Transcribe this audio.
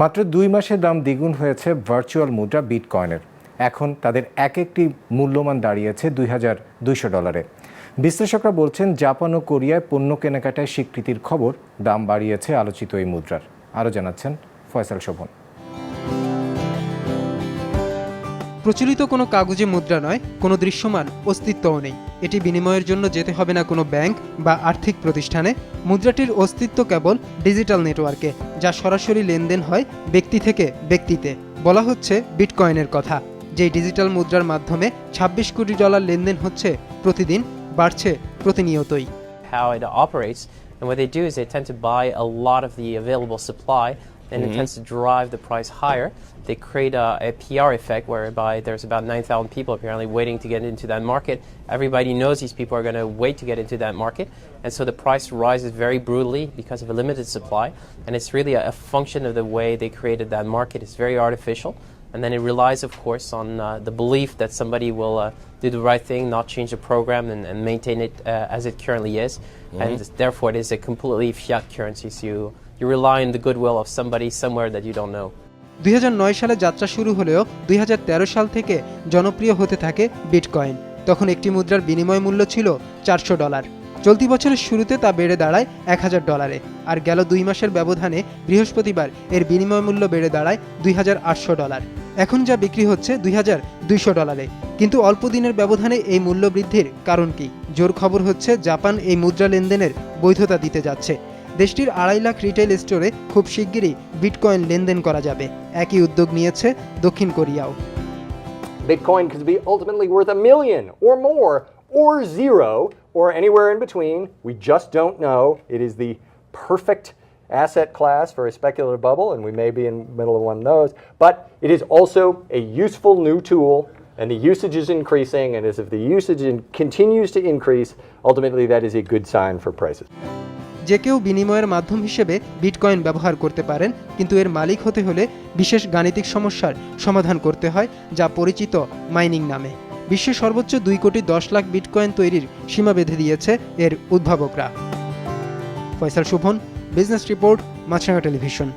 মাত্র দুই মাসে দাম দ্বিগুণ হয়েছে ভার্চুয়াল মুদ্রা বিটকয়েনের। এখন তাদের এক একটি মূল্যমান দাঁড়িয়েছে দুই হাজার দুইশো ডলারে। বিশ্লেষকরা বলছেন, জাপান ও কোরিয়ায় পণ্য কেনাকাটায় স্বীকৃতির খবর দাম বাড়িয়েছে আলোচিত এই মুদ্রার। আরও জানাচ্ছেন ফয়সাল শোভন। প্রচলিত কোনো কাগজে মুদ্রা নয় কোনো দৃশ্যমান অস্তিত্বও নেই। এটি বিনিময়ের জন্য যেতে হবে না কোনো ব্যাংক বা আর্থিক প্রতিষ্ঠানে। মুদ্রাটির অস্তিত্ব কেবল ডিজিটাল নেটওয়ার্কে যা সরাসরি লেনদেন হয় ব্যক্তি থেকে ব্যক্তিতে। বলা হচ্ছে বিটকয়েনের কথা। যেই ডিজিটাল মুদ্রার মাধ্যমে ২৬ কোটি ডলার লেনদেন হচ্ছে প্রতিদিন বাড়ছে প্রতিনিয়তই। How it operates. And what they do is they tend to buy a lot of the available supply, and it tends to drive the price higher. They create a, a PR effect whereby there's about 9,000 people apparently waiting to get into that market. Everybody knows these people are going to wait to get into that market, and so the price rises very brutally because of a limited supply. And it's really a, a function of the way they created that market. It's very artificial. And then it relies, of course, on uh, the belief that somebody will uh, do the right thing, not change the program, and, and maintain it uh, as it currently is. And therefore, it is a completely fiat currency. So you, you rely on the goodwill of somebody somewhere that you don't know. দুই হাজার নয় সালে যাত্রা শুরু হলেও দুই হাজার তেরো সাল থেকে জনপ্রিয় হতে থাকে বিটকয়েন। তখন একটি মুদ্রার বিনিময় মূল্য ছিল চারশো ডলার। চলতি বছরের শুরুতে তা বেড়ে দাঁড়ায় এক হাজার ডলারে আর গেল দুই মাসের ব্যবধানে বৃহস্পতিবার এর বিনিময় মূল্য বেড়ে দাঁড়ায় দুই হাজার আটশো ডলার। এখন যা বিক্রি হচ্ছে দুই হাজার দুইশো ডলারে। কিন্তু অল্প দিনের ব্যবধানে এই মূল্য বৃদ্ধির কারণ কি? জোর খবর হচ্ছে জাপান এই মুদ্রা লেনদেনের বৈধতা দিতে যাচ্ছে। দেশটির আড়াই লাখ রিটেল স্টোরে খুব শিগগিরই বিটকয়েন লেনদেন করা যাবে একই উদ্যোগ নিয়েছে দক্ষিণ কোরিয়াও Bitcoin could be ultimately worth a million or more or zero or anywhere in between. We just don't know. It is the perfect asset class for a speculative bubble, and we may be in the middle of one of those. But it is also a useful new tool, and the usage is increasing. And as if the usage in- continues to increase, ultimately that is a good sign for prices. যে কেউ বিনিময়ের মাধ্যম হিসেবে bitcoin ব্যবহার করতে পারেন, কিন্তু এর মালিক হতে হলে বিশেষ গাণিতিক সমস্যার সমাধান করতে হয়, যা পরিচিত মাইনিং নামে। বিশ্বে সর্বোচ্চ দুই কোটি দশ লাখ বিটকয়েন তৈরির সীমা বেঁধে দিয়েছে এর উদ্ভাবকরা। Faisal Shuvon, business report, Maasranga television.